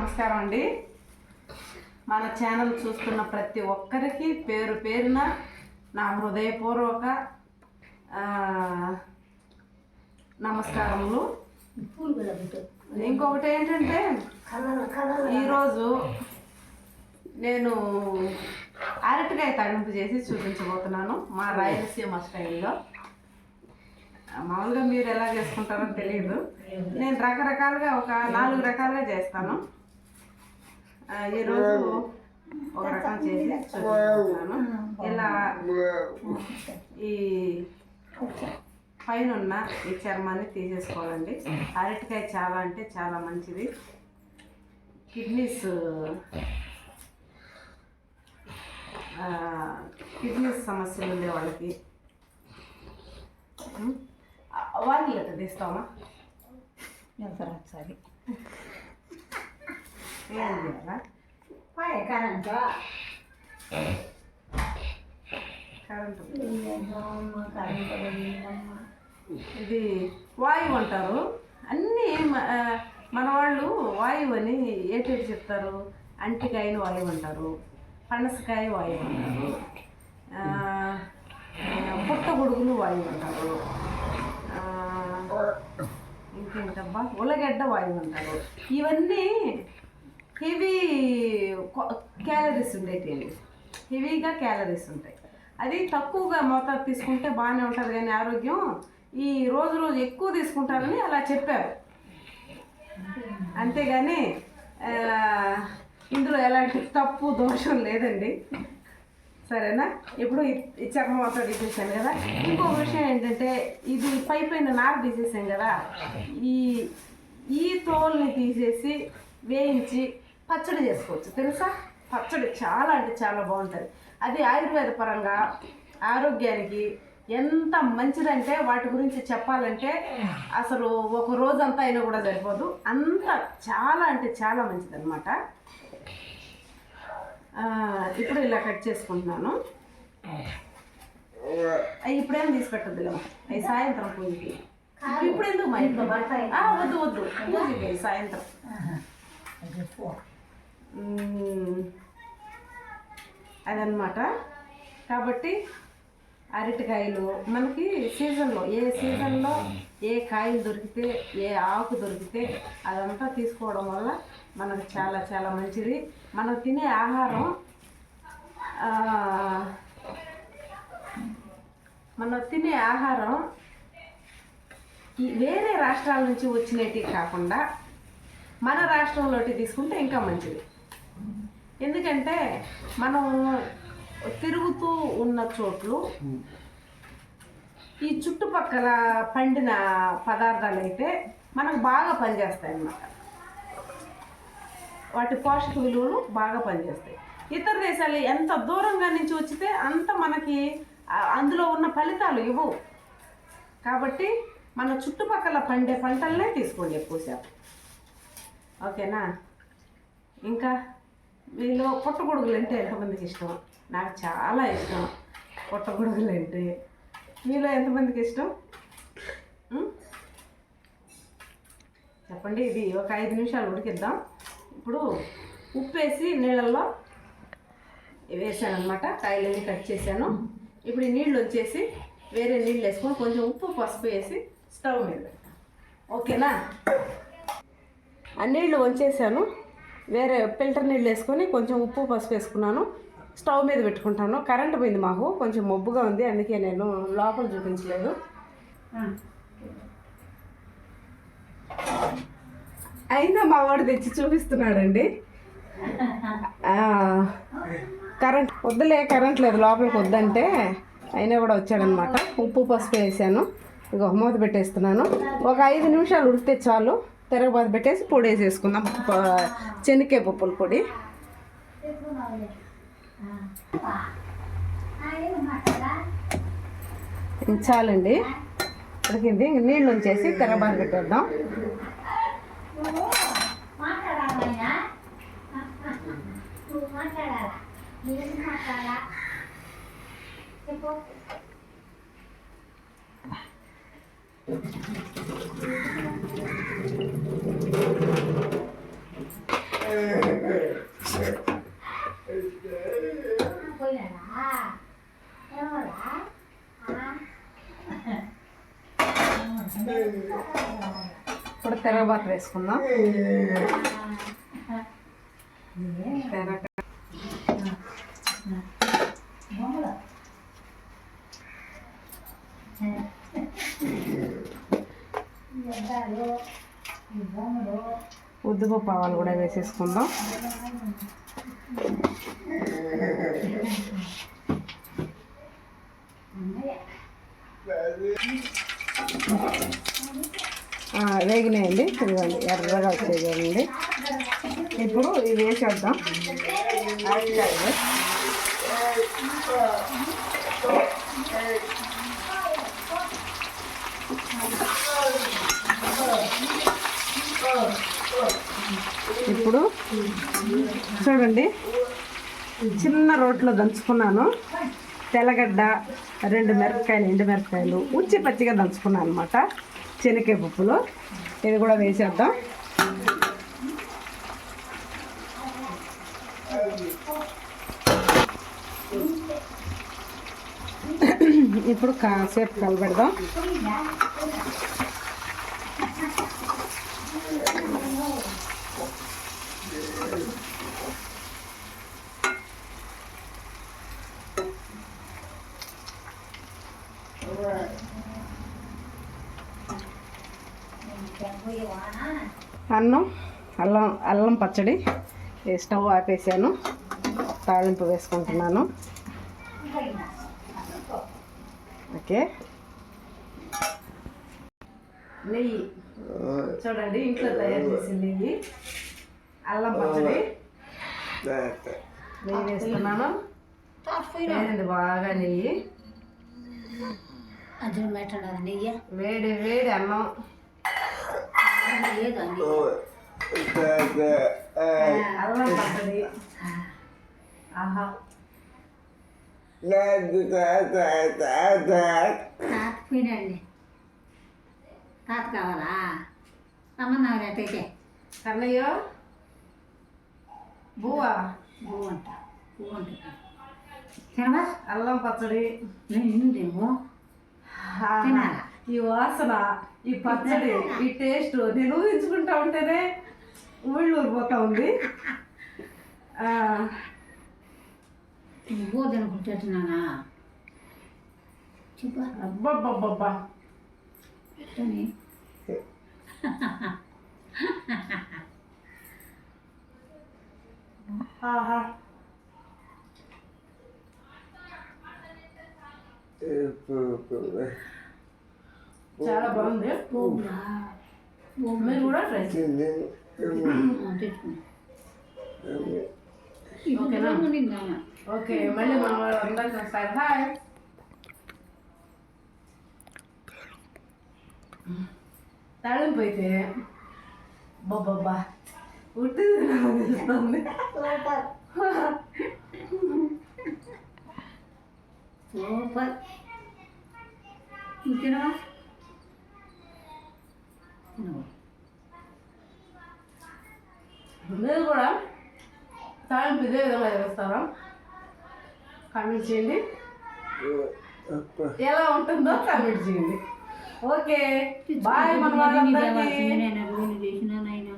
నమస్కారం అండి. మన ఛానల్ చూస్తున్న ప్రతి ఒక్కరికి పేరు పేరున నా హృదయపూర్వక నమస్కారములు. ఇంకొకటి ఏంటంటే ఈరోజు నేను అరటికాయ తగింపు చేసి చూపించబోతున్నాను మా రాయలసీమ స్టైల్లో. మామూలుగా మీరు ఎలా చేసుకుంటారో తెలియదు. నేను రకరకాలుగా ఒక నాలుగు రకాలుగా చేస్తాను. ఈరోజు ఒక రకం చేసి చూపిస్తున్నాను ఇలా ఈ పైన ఉన్న ఈ చర్మాన్ని తీసేసుకోవాలండి. అరటికాయ చాలా అంటే చాలా మంచిది. కిడ్నీస్ ఆ, కిడ్నీస్ సమస్యలు ఉండే వాళ్ళకి వాళ్ళు తీస్తామా సరే ఏం చేయాలా పాయ కరెంట్. కరెంటు. కరెంట్ ఇది వాయువు అంటారు. అన్నీ మన వాళ్ళు వాయువు అని ఏటేటి చెప్తారు? అంటికాయని వాయువు అంటారు. పనసకాయ వాయువు అంటారు. పుట్ట గొడుగులు వాయువు అంటారు. ఇంకేంటబ్బా? ఉలగడ్డ వాయువు అంటారు. ఇవన్నీ హెవీ క్యాలరీస్ ఉండేటివి హెవీగా క్యాలరీస్ ఉంటాయి. అది తక్కువగా మోతాదు తీసుకుంటే బాగానే ఉంటుంది కానీ ఆరోగ్యం ఈ రోజు రోజు ఎక్కువ తీసుకుంటారని అలా చెప్పారు. అంతేగాని ఇందులో ఎలాంటి తప్పు దోషం లేదండి. సరేనా? ఇప్పుడు ఈ- ఈ చర్మం అంతా తీసేసాను కదా. ఇంకో విషయం ఏంటంటే ఇది పై పైన నార తీసేసాం కదా. ఈ ఈ తోల్ని తీసేసి వేయించి పచ్చడి చేసుకోవచ్చు. తెలుసా? పచ్చడి చాలా అంటే చాలా బాగుంటుంది. అది ఆయుర్వేద పరంగా ఆరోగ్యానికి ఎంత మంచిదంటే వాటి గురించి చెప్పాలంటే అసలు ఒక రోజంతా అయినా కూడా సరిపోదు. అంత చాలా అంటే చాలా మంచిదన్నమాట. ఇప్పుడు ఇలా కట్ చేసుకుంటున్నాను. ఇప్పుడేం తీసి పెట్టద్దు అవి సాయంత్రం పూజకి. ఇప్పుడు ఎందుకు మా ఇంట్లో? వద్దు వద్దు. పూజకి సాయంత్రం. అదనమాట కాబట్టి అరటికాయలు మనకి సీజన్లో ఏ సీజన్లో ఏ కాయలు దొరికితే ఏ ఆకు దొరికితే అదంతా తీసుకోవడం వల్ల మనకు చాలా చాలా మంచిది. మనం తినే ఆహారం మనం తినే ఆహారం వేరే రాష్ట్రాల నుంచి వచ్చినవి కాకుండా మన రాష్ట్రంలోటి తీసుకుంటే ఇంకా మంచిది. ఎందుకంటే మనం తిరుగుతూ ఉన్న చోట్లు ఈ చుట్టుపక్కల పండిన పదార్థాలు అయితే మనకు బాగా పనిచేస్తాయి అన్నమాట. వాటి పోషక విలువలు బాగా పనిచేస్తాయి. ఇతర దేశాలు ఎంత దూరంగా నుంచి వచ్చితే అంత మనకి అందులో ఉన్న ఫలితాలు ఇవ్వవు. కాబట్టి మన చుట్టుపక్కల పండే పంటలనే తీసుకోండి ఎక్కువ శాతం ఓకేనా? ఇంకా? మీలో పుట్టగొడుగులు అంటే ఎంతమందికి ఇష్టం? నాకు చాలా ఇష్టం. పుట్టగొడుగులు అంటే. మీలో ఎంతమందికి ఇష్టం? చెప్పండి ఇది ఒక ఐదు నిమిషాలు ఉడికిద్దాం. ఇప్పుడు ఉప్పు వేసి నీళ్ళల్లో వేసాను అనమాట కాయలన్నీ కట్ చేశాను. ఇప్పుడు ఈ నీళ్ళు వచ్చేసి వేరే నీళ్ళు వేసుకొని కొంచెం ఉప్పు పసుపు వేసి స్టవ్ మీద ఓకేనా? ఆ నీళ్ళు వంచేసాను. వేరే ఫిల్టర్ నీళ్ళు వేసుకొని కొంచెం ఉప్పు పసుపు వేసుకున్నాను. స్టవ్ మీద పెట్టుకుంటాను. కరెంట్ పోయింది మాకు. కొంచెం మబ్బుగా ఉంది. అందుకే నేను లోపల చూపించలేదు. అయినా మా వాడు తెచ్చి చూపిస్తున్నాడండి. కరెంట్ వద్దులే కరెంట్ లేదు. లోపలికి వద్దంటే అయినా కూడా వచ్చాడనమాట. ఉప్పు పసుపు వేసాను. ఇక మూత పెట్టేస్తున్నాను. ఒక ఐదు నిమిషాలు ఉడికితే చాలు. తిరగబాత పెట్టేసి పొడి వేసేసుకుందాం. ప- శనక్కాయ పప్పుల పొడి. చాలండి. ఉడికింది. ఇంక నీళ్ళు ఉంచేసి తిరగబాత పెట్టేద్దాం. Thank you మాట్లాడాలా నేను మాట్లాడాలా చెప్పు ఇప్పుడు తెరగబాత వేసుకుందాం తెరగ ఉద్దుపప్పు ఆవాలు కూడా వేసేసుకుందాం Thank you. వేగినాయండి చూడండి ఎర్రగా వచ్చేయండి ఇప్పుడు ఇది వేసేద్దాం. ఇప్పుడు చూడండి చిన్న రోట్లో దంచుకున్నాను. తెల్లగడ్డ రెండు మిరపకాయలు ఎండు మిరపకాయలు ఉచ్చి పచ్చిగా దంచుకున్నాను అనమాట శనగకాయ పప్పులు. ఇది కూడా వేసేద్దాం. ఇప్పుడు కాసేపు కలబెడదాం పోయి వాన అన్నం అల్లం అల్లం పచ్చడి స్టవ్ ఆపేసాను. తాళింపు వేసుకుంటున్నాను. ఓకే. నెయ్యి. చూడండి ఇంట్లో తయారు చేసిన నెయ్యి. అల్లం పచ్చడి. నెయ్యి వేస్తున్నాను. బాగా నెయ్యి? వేడి వేడి అన్నం లేదండి అల్లం పచ్చడి ఆహా తాత పోయినండి తాత కావాలా? అమ్మన్నావు అట్టయితే కన్నయ్య బువ్వా. పువ్వు అంట. పువ్వు అంట. తినవా? అల్లం పచ్చడి. నేను తినవు. తినాలా? ఈ వాసన ఈ పచ్చడి ఈ టేస్ట్ నేను ఊహించుకుంటా ఉంటేనే ఊళ్ళు ఊరిపోతా ఉంది. అబ్బబ్బబ్బబ్బా. ఎట్టని ఆహా. చాలా బాగుంది పోగురా మీరు కూడా ట్రై చేయండి తెచ్చుకున్నా ఓకేనా? నిన్నా ఓకే మళ్ళీ మన వాళ్ళు అందరికీ వస్తారు హాయ్ తాళింపు అయితే బాబ్బా ఉట్టిది తెలుస్తుంది సూపర్ నువ్వు తినవా తినవా మీరు కూడా. తాళింపు ఇదే విధంగా చేస్తారా? కామెంట్ చేయండి. ఎలా ఉంటుందో కామెంట్ చేయండి. ఓకే. బాయ్ మన వాళ్ళందరికీ నేను చేసిన నాయన?